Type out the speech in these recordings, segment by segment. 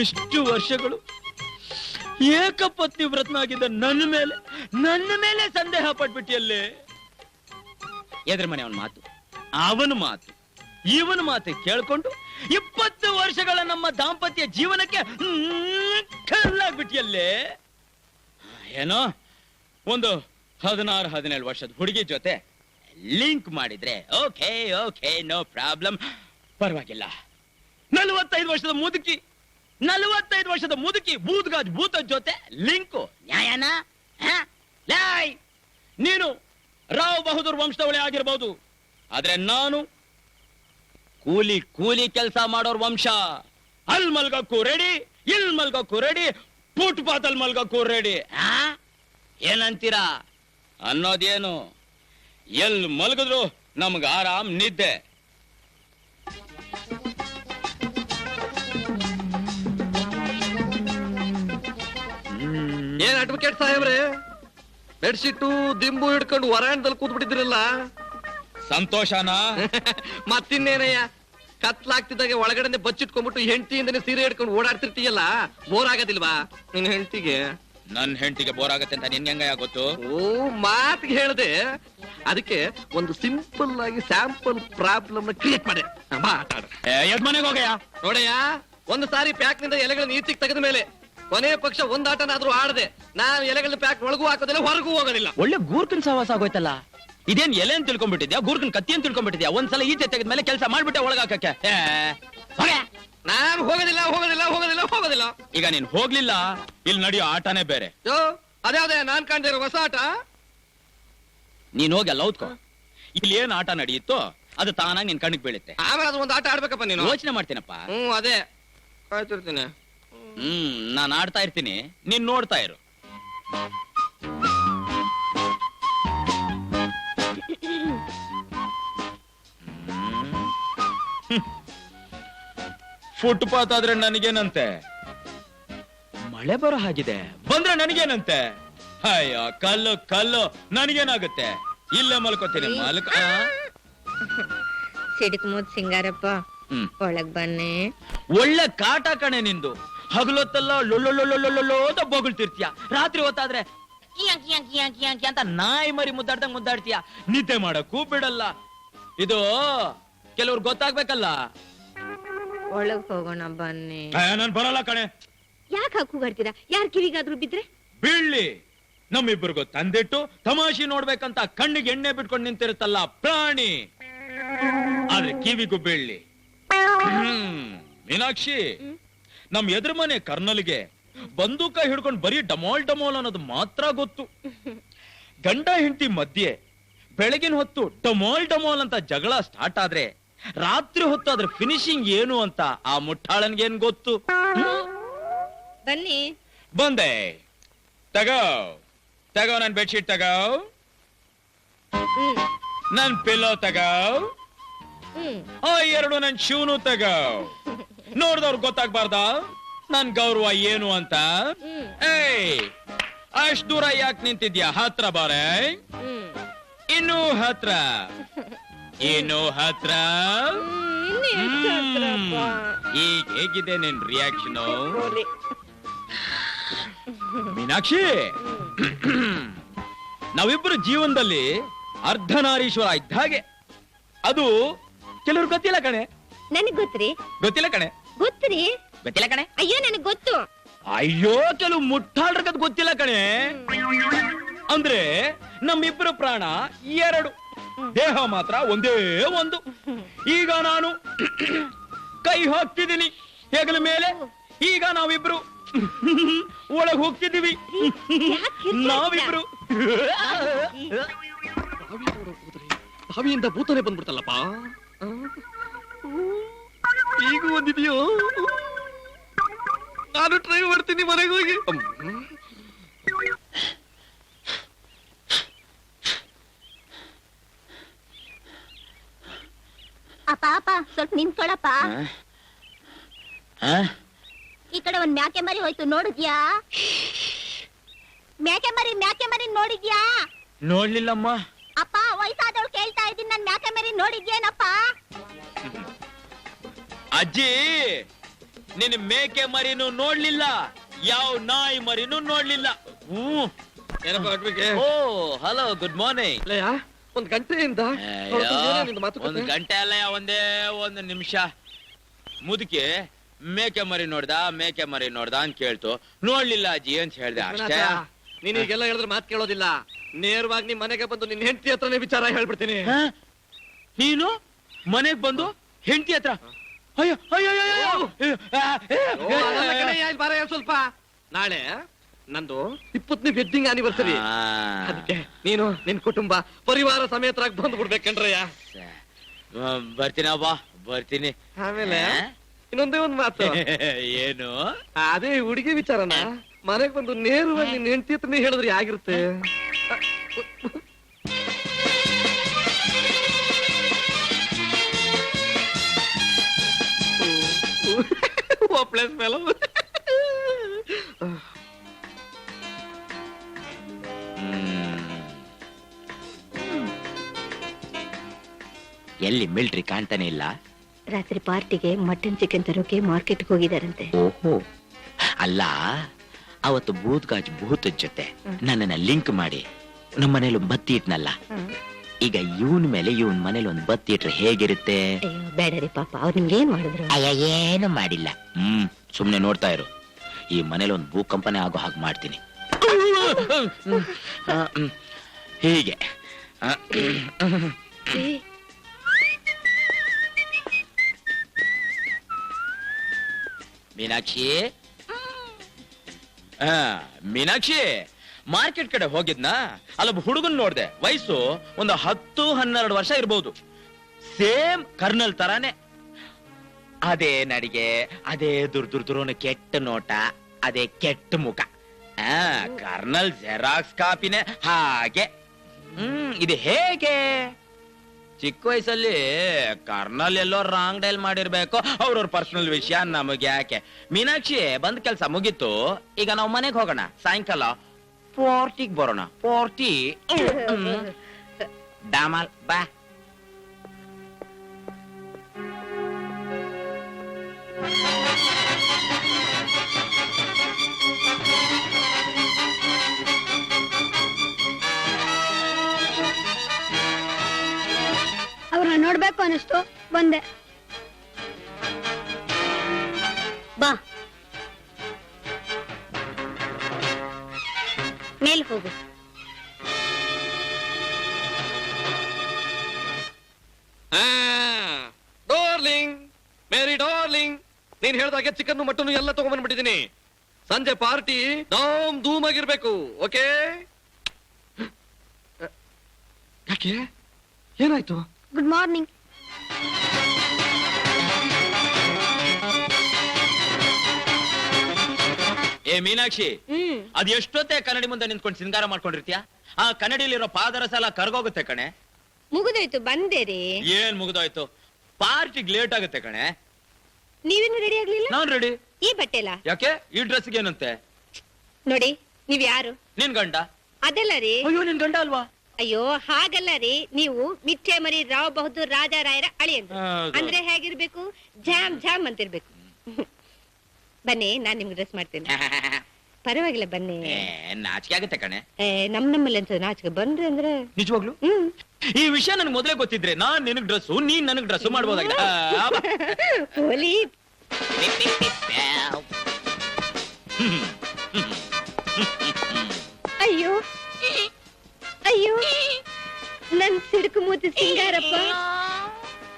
ಇಷ್ಟು ವರ್ಷಗಳು ಏಕಪತ್ನಿ ವ್ರತನಾಗಿದ್ದ ನನ್ನ ಮೇಲೆ ನನ್ನ ಮೇಲೆ ಸಂದೇಹ ಪಟ್ಬಿಟ್ಟಿಯಲ್ಲೇ. ಎದ್ರ ಮನೆ ಅವನ ಮಾತು ಅವನ ಮಾತು, ಇವನ ಮಾತು ಕೇಳ್ಕೊಂಡು ಇಪ್ಪತ್ತು ವರ್ಷಗಳ ನಮ್ಮ ದಾಂಪತ್ಯ ಜೀವನಕ್ಕೆ ಕಲ್ಲಾಗ್ಬಿಟ್ಟಿಯಲ್ಲೇ ಏನೋ ಒಂದು ಹದಿನಾರು, ಹದಿನೇಳು ವರ್ಷದ ಹುಡುಗಿ ಜೊತೆ ಲಿಂಕ್ ಮಾಡಿದ್ರೆ, ಓಕೆ ಓಕೆ, ನೋ ಪ್ರಾಬ್ಲಮ್. ಪರವಾಗಿಲ್ಲ. ನಲವತ್ತೈದು ವರ್ಷದ ಮುದುಕಿ, ನಲವತ್ತೈದು ವರ್ಷದ ಮುದುಕಿ, ಬೂದ್ಗಾಜ್ ಭೂತ ಜೊತೆ ಲಿಂಕು. ನ್ಯಾಯನಾ? ನೀನು ರಾವ್ ಬಹದ್ದೂರ್ ವಂಶದವಳೆ ಆಗಿರ್ಬೋದು. ಆದ್ರೆ ನಾನು ಕೂಲಿ ಕೂಲಿ ಕೆಲಸ ಮಾಡೋರ್ ವಂಶ. ಅಲ್ ಮಲ್ಗಕ್ಕೂ ರೆಡಿ, ಇಲ್ ಮಲ್ಗಕ್ಕೂ ರೆಡಿ ಫುಟ್ಪಾತ್ ಅಲ್ಲಿ ಮಲ್ಗಕ್ಕೂ ರೆಡಿ. ಏನಂತೀರಾ? ಅನ್ನೋದೇನು? ಎಲ್ ಮಲಗಿದ್ರು ನಮ್ಗೆ ಆರಾಮ್ ನಿದ್ದೆ. ಏನ್ ಅಡ್ವೊಕೇಟ್ ಸಾಹೇಬ್ರೆ? ಬೆಡ್ಶೀಟು ದಿಂಬು ಹಿಡ್ಕೊಂಡು ವರಾಂಡದಲ್ಲಿ ಕೂತ್ ಬಿಟ್ಟಿದ್ರಲ್ಲ ಸಂತೋಷನ? ಮತ್ತಿನ್ನೇನಯ್ಯ? ಕತ್ಲಾಗ್ತಿದ್ದಾಗ ಒಳಗಡೆ ಬಚ್ಚಿಟ್ಕೊಂಡ್ಬಿಟ್ಟು ಹೆಂಡತಿಯಿಂದನೇ ಸೀರೆ ಹಿಡ್ಕೊಂಡು ಓಡಾಡ್ತಿರ್ತೀಯಲ್ಲ? ಬೋರ್ ಆಗೋದಿಲ್ವಾ? ನಿನ್ ಹೆಂಡತಿಗೆ? ನನ್ ಹೆಂಡತಿಗೆ ಬೋರ್ ಆಗತ್ತೆ ಅಂತ ನಿನ್ಗೆ ಹೆಂಗ ಗೊತ್ತು? ಓ ಮಾತಿಗೆ ಹೇಳ್ದೆ ಅದಕ್ಕೆ ಒಂದು ಸಿಂಪಲ್ ಆಗಿ ಸ್ಯಾಂಪಲ್ ಪ್ರಾಬ್ಲಮ್ ಕ್ರಿಯೇಟ್ ಮಾಡಿ ಮಾತಾಡ ಮನೆಗೆ ಹೋಗಯ್ಯ. ನೋಡಯ್ಯ ಒಂದು ಸಾರಿ ಪ್ಯಾಕ್ನಿಂದ ಎಲೆಗಳನ್ನ ಈಚೆಗೆ ತೆಗೆದ ಮೇಲೆ ಕೊನೆ ಪಕ್ಷ ಒಂದ್ ಆಟನಾದ್ರೂ ಆಡದೆ. ನಾನು ಎಲೆಗಳನ್ನ ಪ್ಯಾಕ್ ಒಳಗೂ ಹಾಕೋದಿಲ್ಲ ಹೊರಗೂ ಹೋಗೋದಿಲ್ಲ. ಒಳ್ಳೆ ಗೂರ್ಕಿನ ಸಹವಾಸ ಆಗೋಯ್ತಲ್ಲ? ಇದೇನ್ ಎಲೆ ಅಂತ ತಿಳ್ಕೊಂಡ್ಬಿಟ್ಟಿದ್ಯಾ? ಗೂರ್ಕನ್ ಕತ್ತಿ ಅಂತ ತಿಳ್ಕೊಂಡ್ಬಿಟ್ಟಿದ್ಯಾ? ಒಂದ್ಸಲ ಈಚೆ ತೆಗೆದ ಮೇಲೆ ಕೆಲಸ ಮಾಡ್ಬಿಟ್ಟೆ ಒಳಗಾಕಕ್ಕೆ. ನಾನು ಹೋಗೋದಿಲ್ಲ ಹೋಗೋದಿಲ್ಲ ಹೋಗೋದಿಲ್ಲ ಹೋಗೋದಿಲ್ಲ. ಈಗ ನೀನ್ ಹೋಗ್ಲಿಲ್ಲ ಇಲ್ಲಿ ನಡೆಯೋ ಆಟನೇ ಬೇರೆ. ಯೋ ಅದೇ ನಾನ್ ಕಾಣ್ತಿರೋ ಹೊಸ ಆಟ. ನೀನ್ ಹೋಗಿ ಅಲ್ಲ ಹೌದ್ಕೋ ಇಲ್ಲಿ ಏನ್ ಆಟ ನಡೆಯುತ್ತೋ ಅದು ತಾನಾಗಿ ನಿನ್ ಕಣ್ಣಿಗೆ ಬೀಳುತ್ತೆ. ಆಮೇಲೆ ಅದು ಒಂದು ಆಟ ಆಡ್ಬೇಕಪ್ಪ ನೀನು. ಯೋಚನೆ ಮಾಡ್ತೀನಪ್ಪ. ಹ್ಮ್ ಅದೇ. ಕಾಯ್ತಿರ್ತೀನಿ ಹ್ಮ್ ನಾನ್ ಆಡ್ತಾ ಇರ್ತೀನಿ. ನೀನ್ ನೋಡ್ತಾ ಇರು. ಫುಟ್ಪಾತ್ ಆದ್ರೆ ನನಗೇನಂತೆ? ಮಳೆ ಬರೋ ಹಾಗಿದೆ. ಬಂದ್ರೆ ನನಗೇನಂತೆ? ಅಯ್ಯೋ ಕಲ್ಲು ಕಲ್ಲು ನನಗೇನಾಗುತ್ತೆ? ಇಲ್ಲ ಮಲ್ಕೋತೀನಿ ಮಲ್ಕ ಆ? ಸಿಡಿಕ್ ಮೂದ್ ಸಿಂಗಾರಪ್ಪ ಹ್ಮ್. ಒಳಗ್ ಬನ್ನಿ. ಒಳ್ಳೆ ಕಾಟ ಕಣೆ ನಿಂದು. ಹಗಲೊತ್ತಲ್ಲ ಲೊಳ್ಳೊಳ್ಳೊಳ್ಳೊಳ್ಳೊಳ್ಳೊ ಅಂತ ಬೊಗಳ್ತಿರ್ತೀಯ. ರಾತ್ರಿ ಹೊತ್ತಾದ್ರೆ ಅಂತ ನಾಯಿ ಮರಿ ಮುದ್ದಾಡ್ದಂಗ್ ಮುದ್ದಾಡ್ತೀಯ. ನಿದ್ದೆ ಮಾಡಕ್ಕೂ ಬಿಡಲ್ಲ. ಇದು ಕೆಲವ್ರು ಗೊತ್ತಾಗ್ಬೇಕಲ್ಲ. ಒಳಗ್ ಹೋಗೋಣ ಬನ್ನಿ. ನಾನ್ ಬರಲ್ಲ ಕಣೆ. ಯಾಕೆ ಯಾರ್ ಕಿವಿಗಾದ್ರೂ ಬಿದ್ರೆ? ಬೀಳ್ಲಿ. ನಮ್ಮಿಬ್ಬರಿಗೂ ತಂದಿಟ್ಟು ತಮಾಷೆ ನೋಡ್ಬೇಕಂತ ಕಣ್ಣಿಗೆ ಎಣ್ಣೆ ಬಿಟ್ಕೊಂಡು ನಿಂತಿರುತ್ತಲ್ಲ ಪ್ರಾಣಿ. ಆದ್ರೆ ಕಿವಿಗೂ ಬೀಳ್ಲಿ. ಹ್ಮ್. ಮೀನಾಕ್ಷಿ ನಮ್ ಎದುರು ಮನೆ ಕರ್ನಲ್ಗೆ ಬಂದೂಕ ಹಿಡ್ಕೊಂಡು ಬರೀ ಡಮೋಲ್ ಡಮೋಲ್ ಅನ್ನೋದು ಮಾತ್ರ ಗೊತ್ತು. ಗಂಡ ಹೆಂಡತಿ ಮಧ್ಯೆ ಬೆಳಗಿನ ಹೊತ್ತು ಡಮೋಲ್ ಡಮೋಲ್ ಅಂತ ಜಗಳ ಸ್ಟಾರ್ಟ್ ಆದ್ರೆ ರಾತ್ರಿ ಹೊತ್ತು ಅದ್ರ ಫಿನಿಶಿಂಗ್ ಏನು ಅಂತ ಆ ಮುಟ್ಟಾಳನ್ಗೇನ್ ಗೊತ್ತು? ಬನ್ನಿ. ಬಂದೆ. ತಗೋ. ತಗೋ ನನ್ ಬೆಡ್ಶೀಟ್ ತಗೋ. ನನ್ ಪಿಲ್ಲೋ ತಗೋ. ಆ ಎರಡು ನನ್ ಶೂನು ತಗೋ. ನೋಡ್ದವ್ರು ಗೊತ್ತಾಗ್ಬಾರ್ದ? ನನ್ ಗೌರವ ಏನು ಅಂತ? ಏಯ್ ಅಷ್ಟ್ ದೂರ ಯಾಕೆ ನಿಂತಿದ್ಯಾ? ಹತ್ರ ಬಾರೆ. ಇನ್ನು ಹತ್ರ. ಇನ್ನು ಹತ್ರ? ಈಗ ಹೇಗಿದೆ ನಿನ್ ರಿಯಾಕ್ಷನ್. ಮೀನಾಕ್ಷಿ! ನಾವಿಬ್ಬರು ಜೀವನದಲ್ಲಿ ಅರ್ಧನಾರೀಶ್ವರ ಇದ್ದ ಹಾಗೆ. ಅದು ಕೆಲವ್ರು ಗೊತ್ತಿಲ್ಲ ಕಣೆ. ನನಗೆ ಗೊತ್ತ್ರಿ? ಗೊತ್ತಿಲ್ಲ ಕಣೆ. ಗೊತ್ತ್ರಿ? ಗೊತ್ತಿಲ್ಲ ಕಣೆ. ಅಯ್ಯೋ ನನಗೆ ಗೊತ್ತು. ಅಯ್ಯೋ ಕೆಲವು ಮುಟ್ಟಾಳ್ರಿಗದ್ ಗೊತ್ತಿಲ್ಲ ಕಣೆ. ಅಂದ್ರೆ ನಮ್ಮಿಬ್ಬರ ಪ್ರಾಣ ಎರಡು. ದೇಹ ಮಾತ್ರ ಒಂದೇ ಒಂದು. ಈಗ ನಾನು ಕೈ ಹಾಕ್ತಿದ್ದೀನಿ. ಹೆಗಲ ಮೇಲೆ. ಈಗ ನಾವಿಬ್ರು ಒಳಗ್ ಹೋಗ್ತಿದ್ದೀವಿ. ನಾವಿಬ್ರು. ಬಾವಿಯಿಂದ ಭೂತನೆ ಬಂದ್ಬಿಡ್ತಲ್ಲಪ್ಪ? ಈಗ ಒಂದಿದೆಯೋ ನಾನು ಟ್ರೈ ಮಾಡ್ತೀನಿ ಮನೆಗೆ ಹೋಗಿ. ಅಪ್ಪ ಅಪ್ಪ ಸ್ವಲ್ಪ ನಿಂತ್ಕೊಳಪ್ಪ. ಈ ಕಡೆ ಒಂದ್ ಮ್ಯಾಕೆ ಮರಿ ಹೋಯ್ತು ನೋಡಿದ್ಯಾ? ಮ್ಯಾಕೆ ಮರಿ ಮ್ಯಾಕೆ ಮರಿ ನೋಡಿದ್ಯಾ? ನೋಡ್ಲಿಲ್ಲಮ್ಮ. ಅಪ್ಪ ವಯಸ್ಸಾದವ್ಳು ಕೇಳ್ತಾ ಇದೀನಿ ನೋಡಿದ್ಯೇನಪ್ಪ? ಅಜ್ಜಿ ನಿನ್ ಮೇಕೆ ಮರಿನೂ ನೋಡ್ಲಿಲ್ಲ ಯಾವ ನಾಯಿ ಮರಿನೂ ನೋಡ್ಲಿಲ್ಲ. ಹ್ಮ್. ಏನಪ್ಪ ಓ ಹಲೋ ಗುಡ್ ಮಾರ್ನಿಂಗ್. ಒಂದ್ ಗಂಟೆಯಿಂದ ಒಂದ್ ಗಂಟೆ ಅಲ್ಲ ಒಂದೇ ಒಂದು ನಿಮಿಷ ಮುದುಕಿ ಮೇಕೆ ಮರಿ ನೋಡ್ದ ಮೇಕೆ ಮರಿ ನೋಡ್ದ ಅಂತ ಕೇಳ್ತು ನೋಡ್ಲಿಲ್ಲ ಅಜ್ಜಿ ಅಂತ ಹೇಳ್ದೆ ಅಷ್ಟೇ ನೀನ್ ಈಗೆಲ್ಲ ಹೇಳಿದ್ರೆ ಮಾತು ಕೇಳೋದಿಲ್ಲ ನೇರವಾಗಿ ನಿಮ್ ಮನೆಗೆ ಬಂದು ನಿನ್ ಹೆಂಡತಿ ಹತ್ರನೇ ವಿಚಾರ ಹೇಳ್ಬಿಡ್ತೀನಿ? ನೀನು ಮನೆಗ್ ಬಂದು ಹೆಂಡತಿ ಹತ್ರ ಅಯ್ಯೋ ಅಯ್ಯೋ ಸ್ವಲ್ಪ ನಾಳೆ ನಂದು ಇಪ್ಪತ್ತನೇ ವೆಡ್ಡಿಂಗ್ ಆನಿವರ್ಸರಿ ಆ. ಅದಕ್ಕೆ ನೀನು ನಿನ್ ಕುಟುಂಬ ಪರಿವಾರ ಸಮೇತರಾಗಿ ಬಂದು ಬಿಡ್ಬೇಕಂಡ್ರಯ್ಯ ಬರ್ತೀನಿ ಬರ್ತೀನಿ ಆಮೇಲೆ ಆ? ಇನ್ನೊಂದೇ ಒಂದ್ ಮಾತು ಏನು ಅದೇ ಹುಡುಗಿ ವಿಚಾರನ ಮನೆಗ್ ಬಂದು ನೇರವಾಗಿ ನಿನ್ ಹೆಂಡತಿ ಹತ್ರನೇ ಹೇಳಿದ್ರೆ ಆಗಿರುತ್ತೆ ಒಪ್ಲೇಸ್ ಮೇಲೋ. ಎಲ್ಲಿ ಮಿಲ್ಟ್ರಿ ಕಾಣ್ತಾನೆ ಇಲ್ಲ? ರಾತ್ರಿ ಪಾರ್ಟಿಗೆ ಮಟನ್ ಚಿಕನ್ ತರೋಕೆ ಮಾರ್ಕೆಟ್ಗೆ ಹೋಗಿದಾರಂತೆ. ಓಹೋ. ಅಲ್ಲ ಅವತ್ತು ಭೂತ್ಗಾಜ್ ಭೂತದ ಜೊತೆ ನನ್ನನ್ನ ಲಿಂಕ್ ಮಾಡಿ. ನಮ್ಮ ಮನೇಲಿ ಒಂದು ಬತ್ತಿ ಇಟ್ನಲ್ಲ. ಈಗ ಇವನ್ ಮೇಲೆ ಇವನ್ ಮನೇಲಿ ಒಂದು ಬತ್ತಿ ಇಟ್ರೆ ಹೇಗಿರುತ್ತೆ? ಅಯ್ಯೋ ಬೇಡ ರೀ ಪಾಪ. ಅವ್ರು ನಿಮ್ಗೆ ಏನ್ ಮಾಡಿದ್ರು? ಅಯ್ಯ ಏನು ಮಾಡಿಲ್ಲ. ಹ್ಮ್ ಸುಮ್ನೆ ನೋಡ್ತಾ ಇರು. ಈ ಮನೇಲಿ ಒಂದು ಭೂಕಂಪನೆ ಆಗೋ ಹಾಗೆ ಮಾಡ್ತೀನಿ. ಹೀಗೆ. ಮೀನಾಕ್ಷಿ? ಆ, ಮೀನಾಕ್ಷಿ ಮಾರ್ಕೆಟ್ ಕಡೆ ಹೋಗಿದ್ನಾ? ಅಲ್ಲೊಬ್ಬ ಹುಡುಗನ್ ನೋಡ್ದೆ. ವಯಸ್ಸು ಒಂದು ಹತ್ತು ಹನ್ನೆರಡು ವರ್ಷ ಇರ್ಬೋದು. ಸೇಮ್ ಕರ್ನಲ್ ತರಾನೇ. ಅದೇ ನಡಿಗೆ ಅದೇ ದುರ್ದುರ್ದುರೋನ ದುರ್ ದುರೋನ ಕೆಟ್ಟ ನೋಟ ಅದೇ ಕೆಟ್ಟ ಮುಖ. ಆ ಕರ್ನಲ್ ಜೆರಾಕ್ಸ್ ಕಾಪಿನೇ ಹಾಗೆ. ಹ್ಮ್ ಇದು ಹೇಗೆ? ಚಿಕ್ಕ ವಯಸ್ಸಲ್ಲಿ ಕರ್ನಲ್ ಎಲ್ಲೋ ರಾಂಗ್ ಡೈಲ್ ಮಾಡಿರ್ಬೇಕು. ಅವ್ರವ್ರ ಪರ್ಸನಲ್ ವಿಷಯ ನಮಗೆ ಯಾಕೆ? ಮೀನಾಕ್ಷಿ ಬಂದ್ ಕೆಲ್ಸ ಮುಗೀತು. ಈಗ ನಾವು ಮನೆಗೆ ಹೋಗೋಣ. ಸಾಯಂಕಾಲ ಫೋರ್ಟಿಗ್ ಬರೋಣ. ಪಾರ್ಟಿ ಡಾಮಲ್ ಬಾ. ಅನಿಸ್ತು? ಬಂದೆ. ಬಾ. ಮೇಲ್ ಹೋಗು. ಡಾರ್ಲಿಂಗ್ ಮೇರಿ ಡಾರ್ಲಿಂಗ್. ನೀನ್ ಹೇಳ್ದಾಗೆ ಚಿಕನ್ ಮಟನ್ ಎಲ್ಲ ತಗೊಂಡ್ಬಂದ್ಬಿಟ್ಟಿದೀನಿ ಸಂಜೆ ಪಾರ್ಟಿ ಧೂಮ್ ಧೂಮ್ ಆಗಿರ್ಬೇಕು ಓಕೆ? ಯಾಕೆ? ಏನಾಯ್ತು? Good morning. ಏ ಮೀನಾಕ್ಷಿ ಹ್ಮ್. ಅದ್ ಎಷ್ಟೊತ್ತೆ ಕನ್ನಡಿ ಮುಂದೆ ನಿಂತ್ಕೊಂಡು ಸಿಂಗಾರ ಮಾಡ್ಕೊಂಡಿರ್ತೀಯ? ಆ ಕನ್ನಡಿಲಿರೋ ಪಾದರಸ ಎಲ್ಲ ಕರ್ಗೋಗುತ್ತೆ ಕಣೆ. ಮುಗಿದೋಯ್ತು ಬಂದೆ ರೀ. ಏನ್ ಮುಗ್ದೋಯ್ತು? ಪಾರ್ಟಿಗ್ ಲೇಟ್ ಆಗುತ್ತೆ ಕಣೆ. ನೀವೇನು ರೆಡಿ ಆಗ್ಲಿಲ್ಲ? ನಾನ್ ರೆಡಿ ಈ ಬಟ್ಟೆ ಯಾಕೆ? ಈ ಡ್ರೆಸ್ಗೆ ಏನಂತೆ? ನೋಡಿ ನೀವ್ ಯಾರು? ನಿನ್ ಗಂಡ? ಅದೆಲ್ಲ ರೀ. ಅಯ್ಯೋ ನಿನ್ ಗಂಡ ಅಲ್ವಾ? ಅಯ್ಯೋ ಹಾಗಲ್ಲ ರೀ. ನೀವು ಮಿಥ್ಯೆ ಮರಿ ರಾವ್ ಬಹದ್ದೂರ್ ರಾಜಾರಾಯರ ಅಳಿಯಂದ್ರು. ಹೌದು. ಅಂದ್ರೆ ಹೇಗಿರ್ಬೇಕು? ಜಾಮ್ ಜಾಮ್ ಅಂತಿರ್ಬೇಕು. ಬನ್ನಿ ನಾನ್ ನಿಮ್ಗೆ ಡ್ರೆಸ್ ಮಾಡ್ತೇನೆ. ಪರವಾಗಿಲ್ಲ ಬನ್ನಿ. ನಾಚಿಕೆ ಆಗುತ್ತೆ ಕಣೆ. ಏ, ನಮ್ ನಮ್ಮಲ್ಲಿ ಅಂತ ನಾಚಿಕೆ ಬಂದ್ರೆ ಅಂದ್ರೆ ನಿಜವಾಗ್ಲು? ಹ್ಮ್. ಈ ವಿಷಯ ನನ್ಗೆ ಮೊದಲೇ ಗೊತ್ತಿದ್ರೆ ನಾನ್ ನಿನಗ್ ಡ್ರೆಸ್ಸು ನೀನ್ ನನಗ್ ಡ್ರೆಸ್ ಮಾಡ್ಬೋದಾಗಿಲ್ಲ. ಹೋಲಿ. ಅಯ್ಯೋ. ಅಯ್ಯೋ ನನ್ ಸಿಡುಕು ಮೂತಿ ಸಿಂಗಾರಪ್ಪ.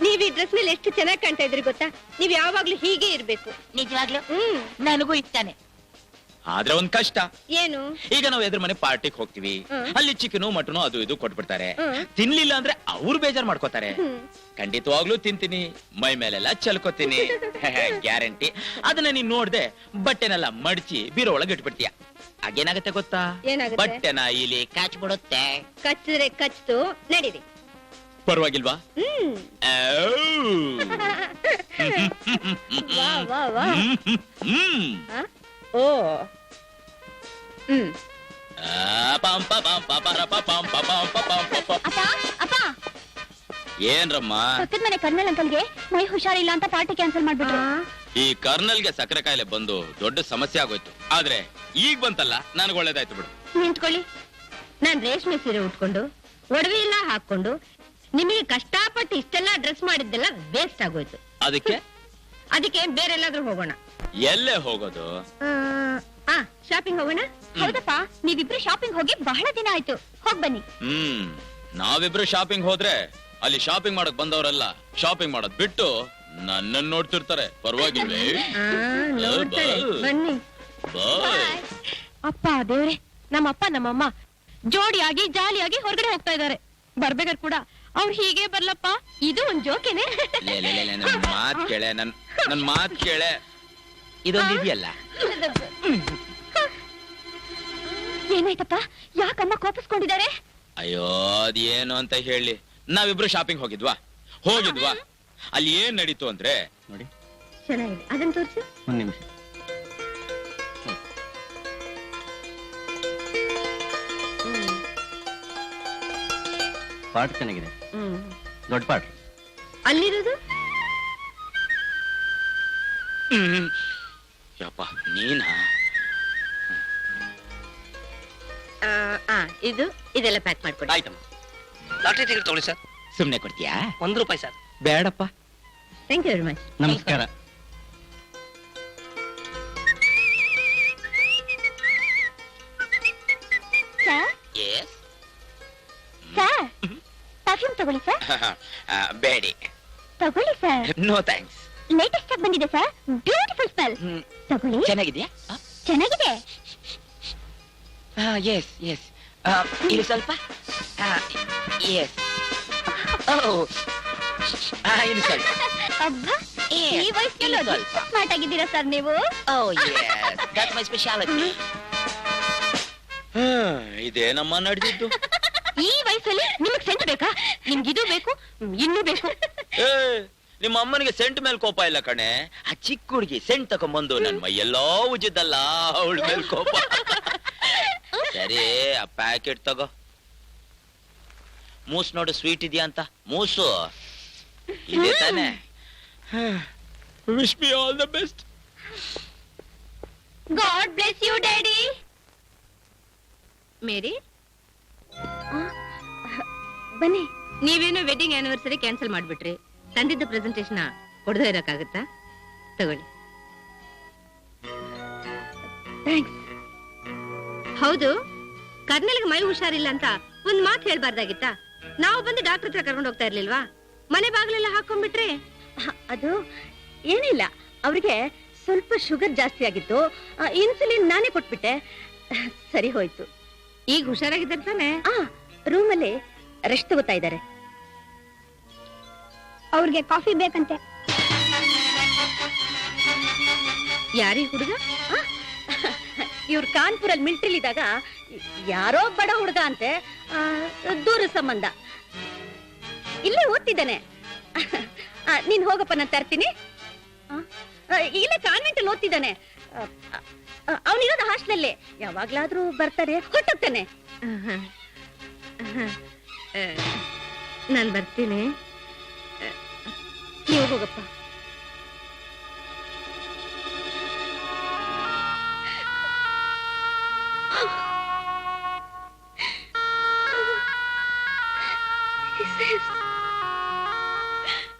ನೀವ್ ಈ ಡ್ರೆಸ್ ಮೇಲೆ ಎಷ್ಟು ಚೆನ್ನಾಗಿ ಕಾಣ್ತಾ ಇದ್ರಿ ಗೊತ್ತಾ? ನೀವ್ ಯಾವಾಗ್ಲೂ ಹೀಗೆ ಇರ್ಬೇಕು. ನಿಜವಾಗ್ಲೂ? ಹ್ಮ್. ನನಗೂ ಇಷ್ಟಾನೆ. ಆದ್ರೆ ಒಂದ್ ಕಷ್ಟ. ಏನು? ಈಗ ನಾವು ಎದ್ರ ಮನೆ ಪಾರ್ಟಿಗೆ ಹೋಗ್ತೀವಿ. ಹ್ಮ್. ಅಲ್ಲಿ ಚಿಕನು ಮಟನು ಅದು ಇದು ಕೊಟ್ಬಿಡ್ತಾರೆ. ಹ್ಮ್. ತಿನ್ಲಿಲ್ಲ ಅಂದ್ರೆ ಅವ್ರು ಬೇಜಾರ್ ಮಾಡ್ಕೋತಾರೆ. ಹ್ಮ್. ಖಂಡಿತವಾಗ್ಲೂ ತಿಂತೀನಿ. ಮೈ ಮೇಲೆಲ್ಲ ಚಲ್ಕೋತೀನಿ. ಗ್ಯಾರಂಟಿ. ಅದನ್ನ ನೀನ್ ನೋಡ್ದೆ ಬಟ್ಟೆನೆಲ್ಲ ಮಡಚಿ ಬೀರೋ ಒಳಗೆ ಇಟ್ಬಿಡ್ತೀಯ. ಆಗೇನಾಗತ್ತೆ ಗೊತ್ತಾ ಏನಾಗುತ್ತೆ? ಬಟ್ಟೆನ ಇಲ್ಲಿ ಕಾಚ್ಬಿಡುತ್ತೆ ಕಚ್ಚಿದ್ರೆ ಕಚ್ತು ನಡೀರಿ ಪರವಾಗಿಲ್ವಾ ಹ್ಮ್. ವಾ ವಾ ವಾ ಹ್ಮ್. ಆ? ಓ ಹ್ಮ್. ಅಪ್ಪ ಅಪ್ಪ ಏನ್ರಮ್ಮ? ಪಕ್ಕದ ಮನೆ ಕರ್ನಲ್ ಅಂಕಲ್ಗೆ ಮೈ ಹುಷಾರಿಲ್ಲ ಅಂತ ಪಾರ್ಟಿ ಕ್ಯಾನ್ಸಲ್ ಮಾಡ್ಬಿಟ್ರು. ಈ ಕರ್ನಲ್ಗೆ ಸಕ್ಕರೆ ಕಾಯಿಲೆ ಬಂದು ದೊಡ್ಡ ಸಮಸ್ಯೆ ಆಗೋಯ್ತು. ಆದ್ರೆ ಈಗ ಬಂತಲ್ಲ ನನಗೆ ಒಳ್ಳೇದಾಯ್ತು ಬಿಡು. ನಿಂತ್ಕೊಳ್ಳಿ. ನಾನ್ ರೇಷ್ಮೆ ಸೀರೆ ಉಟ್ಕೊಂಡು ಒಡವೆ ಎಲ್ಲ ಹಾಕೊಂಡು ನಿಮಗೆ ಕಷ್ಟಪಟ್ಟು ಇಷ್ಟೆಲ್ಲ ಡ್ರೆಸ್ ಮಾಡಿದ್ದೆಲ್ಲ ವೇಸ್ಟ್ ಆಗೋಯ್ತು. ಅದಕ್ಕೆ? ಅದಕ್ಕೆ ಬೇರೆ ಎಲ್ಲಾದ್ರೂ ಹೋಗೋಣ. ಎಲ್ಲೇ ಹೋಗೋದು? ಆ ಶಾಪಿಂಗ್ ಹೋಗೋಣ? ಹೌದಪ್ಪ ನೀವಿಬ್ರು ಶಾಪಿಂಗ್ ಹೋಗಿ ಬಹಳ ದಿನ ಆಯ್ತು. ಹೋಗ್ ಬನ್ನಿ. ಹ್ಮ್ ನಾವಿಬ್ರು ಶಾಪಿಂಗ್ ಹೋದ್ರೆ ಅಲ್ಲಿ ಶಾಪಿಂಗ್ ಮಾಡಕ್ ಬಂದವರೆಲ್ಲ ಶಾಪಿಂಗ್ ಮಾಡೋದ್ ಬಿಟ್ಟು ನನ್ನನ್ನು ನೋಡ್ತಿರ್ತಾರೆ. ಪರವಾಗಿಲ್ವೇ? ಆ, ನೋಡ್ತಾಳೆ. ಬನ್ನಿ. ಬಾಯ್. ಅಪ್ಪ ದೇವ್ರೆ ನಮ್ಮಪ್ಪ ನಮ್ಮಮ್ಮ ಜೋಡಿಯಾಗಿ ಜಾಲಿಯಾಗಿ ಹೊರಗಡೆ ಹೋಗ್ತಾ ಇದಾರೆ ಬರ್ಬೇಕಾದ್ರೆ ಕೂಡ ಅವ್ರು ಹೀಗೆ ಬರ್ಲಪ್ಪ? ಇದು ಒಂದ್ ಜೋಕೆನೆ. ಲೇ, ಲೇ, ಲೇ, ಲೇ, ನನ್ ಮಾತ್ ಕೇಳೆ ನನ್ ನನ್ ಮಾತ್ ಕೇಳೆ. ಇದೊಂದು ಇದೆಯಲ್ಲ? ಏನಾಯ್ತಪ್ಪ? ಯಾಕಮ್ಮ ಕೋಪಿಸ್ಕೊಂಡಿದ್ದಾರೆ? ಅಯ್ಯೋ ಅದೇನು ಅಂತ ಹೇಳಿ. ನಾವಿಬ್ರು ಶಾಪಿಂಗ್ ಹೋಗಿದ್ವಾ? ಹೋಗಿದ್ವಾ? ಅಲ್ಲಿ ಏನ್ ನಡೀತು ಅಂದ್ರೆ ನೋಡಿ. ಚೆನ್ನಾಗಿದೆ. ಅದನ್ನ ತೋರಿಸಿ. ಒಂದ್ ನಿಮಿಷ. ಪಾಟ್ ಚೆನ್ನಾಗಿದೆ. ದೊಡ್ಡ ಪಾಟ್ ಅಲ್ಲಿರೋದು. ಯಪ್ಪ ನೀನಾ? ಆ, ಆ, ಇದು ಇದೆಲ್ಲ ಪ್ಯಾಕ್ ಮಾಡ್ಕೊಡಿ. ಆಯ್ತಮ್ಮ. ಲಾಟ್ರಿ ಟಿಕೆಟ್ ತಗೊಳ್ಳಿ ಸರ್. ಸುಮ್ನೆ ಕೊಡ್ತೀಯಾ? ಒಂದ್ ರೂಪಾಯಿ ಸರ್. ಬೇಡಪ್ಪ. ಥ್ಯಾಂಕ್ ಯು ವೆರಿ ಮಚ್ ನಮಸ್ಕಾರ. ಸರ್ ಸರ್ ಪರ್ಫ್ಯೂಮ್ ತಗೊಳ್ಳಿ ಸರ್ ಬೇಡಿ. ತಗೊಳ್ಳಿ ಸರ್ ನೋ ಥ್ಯಾಂಕ್ಸ್ ಲೇಟೆಸ್ಟ್ ಆಗಿ ಬಂದಿದೆ ಸರ್ ಬ್ಯೂಟಿಫುಲ್ ಸ್ಮೆಲ್ ತಗೊಳ್ಳಿ. ಚೆನ್ನಾಗಿದ್ಯಾ? ಚೆನ್ನಾಗಿದೆ. ಎಸ್ ಎಸ್ ಇದು ಸ್ವಲ್ಪ. ಎಸ್ ಇದು ಓ ಅಬ್ಬಾ ಈ Yes, ವಯಸ್ಸಲ್ಲಿ ಇದು ಸ್ವಲ್ಪ. ಸ್ಮಾರ್ಟ್ ಆಗಿದ್ದೀರಾ ಸರ್ ನೀವು? Oh yes, that's my ಇದೇ ಇದೇನಮ್ಮ ನಡೆದಿದ್ದು. ಈ ವಯಸ್ಸಲ್ಲಿ ನಿಮಗ್ ಸೆಂಟ್ ಬೇಕಾ? ನಿಮ್ಗೆ ಇದು ಬೇಕು ಇನ್ನೂ ಬೇಕು. ಏ ನಿಮ್ಮ ಅಮ್ಮನಿಗೆ ಸೆಂಟ್ ಮೇಲೆ ಕೋಪ ಇಲ್ಲ ಕಣೆ. ಆ ಚಿಕ್ಕ ಹುಡುಗಿ ಸೆಂಟ್ ತಕೊಂಬಂದು ನನ್ ಮೈಯೆಲ್ಲೋ ಉಜ್ಜಿದ್ದಲ್ಲ ಅವಳ ಮೇಲೆ ಕೋಪ. ಸರಿ ಆ ಪ್ಯಾಕೆಟ್ ತಗೋ. ಮೂಸ್ ನೋಡು ಸ್ವೀಟ್ ಇದೆಯಾ ಅಂತ? ಮೂಸು. ಇದೆ ತಾನೆ. Wish me all the best God bless you daddy ಮೇರಿ? ಬನ್ನಿ. ನೀವೇನು ವೆಡ್ಡಿಂಗ್ ಆನಿವರ್ಸರಿ ಕ್ಯಾನ್ಸಲ್ ಮಾಡ್ಬಿಟ್ರಿ. ತಂದಿದ್ದ ಪ್ರೆಸೆಂಟೇಶನ್ ಕೊಡದೇ ಇರೋಕ್ಕಾಗುತ್ತಾ? ತಗೊಳ್ಳಿ. ಥ್ಯಾಂಕ್ಸ್ ಹೌದು ಕರ್ನಲ್ಗೆ ಮೈ ಹುಷಾರಿಲ್ಲ ಅಂತ ಒಂದ್ ಮಾತು ಹೇಳ್ಬಾರ್ದಾಗಿತ್ತಾ? ನಾವು ಬಂದು ಡಾಕ್ಟರ್ ಹತ್ರ ಕರ್ಕೊಂಡು ಹೋಗ್ತಾ ಇರ್ಲಿಲ್ವಾ? ಮನೆ ಬಾಗಿಲೆಲ್ಲ ಹಾಕೊಂಡ್ಬಿಟ್ರೆ? ಅದು ಏನಿಲ್ಲ. ಅವ್ರಿಗೆ ಸ್ವಲ್ಪ ಶುಗರ್ ಜಾಸ್ತಿ ಆಗಿತ್ತು. ಇನ್ಸುಲಿನ್ ನಾನೇ ಕೊಟ್ಬಿಟ್ಟೆ. ಸರಿ ಹೋಯ್ತು. ಈಗ ಹುಷಾರಾಗಿದ್ದಾರೆ ತಾನೆ? ಆ ರೂಮಲ್ಲಿ ರೆಸ್ಟ್ ತಗೋತಾ ಇದ್ದಾರೆ. ಅವ್ರಿಗೆ ಕಾಫಿ ಬೇಕಂತೆ. ಯಾರಿ ಹುಡುಗ? ಇವ್ರು ಕಾನ್ಪುರಲ್ಲಿ ಮಿಲ್ಟ್ರಿಲ್ ಇದ್ದಾಗ ಯಾರೋ ಬಡ ಹುಡುಗ ಅಂತೆ ದೂರ ಸಂಬಂಧ. ಇಲ್ಲೇ ಓದ್ತಿದ್ದಾನೆ. ನೀನ್ ಹೋಗಪ್ಪ ನಾನು ತರ್ತೀನಿ. ಇಲ್ಲೇ ಕಾನ್ವೆಂಟ್ ಅಲ್ಲಿ ಓದ್ತಿದ್ದಾನೆ ಅವನಿರೋದು ಹಾಸ್ಟೆಲಲ್ಲಿ. ಯಾವಾಗ್ಲಾದ್ರೂ ಬರ್ತಾರೆ ಹೊಟ್ಟೋಗ್ತಾನೆ ನಾನು ಬರ್ತೀನಿ. ನೀವು ಹೋಗಪ್ಪ.